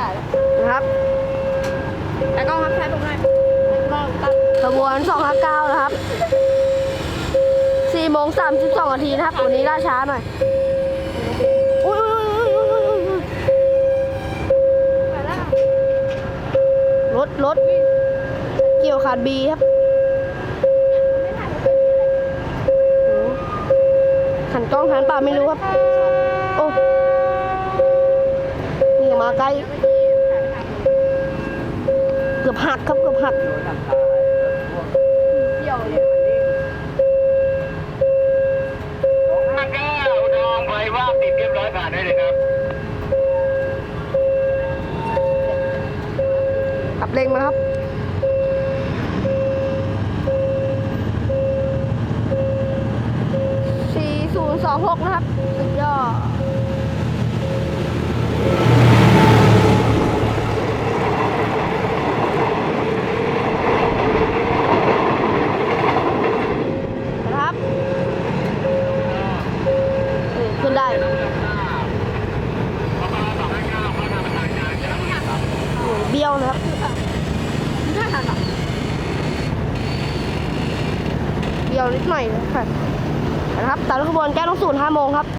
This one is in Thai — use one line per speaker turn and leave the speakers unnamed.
ถ่ายแล้ว
นะครับ
แต่กล้องครับถ่ายผมหน่อยมองตัด
ขบวน259นะครับ4โมง32นาทีนะครับวันนี้ล่าช้าหน่อยอุ้ยอุ้ยอุ้ยอุ้ยอุ้ยอุ้ย
ไปแล้ว
รถรถเกี่ยวขาดบีครับ
ไม่ถ่ายผมเป็น
โอ้หันกล้องหันเปล่าไม่รู้ครับ โอ้นี่มา ใกล้ เกือบหักครับเกือบหัก
เดี่ยวเลย
ห้าเก้าดองไว้ว่าติดเรียบร้อยผ่านได้เลยครับ
ขับเร่งมาครับ4026นะครับ สุดยอด นะครับเออขึ้นได้ โอ้ย เบี้ยวนะครับเบี้ยวนิดหน่อยนะครับนะครับตามขบวนแก้ต้องศูนย์ห้าโมงครับ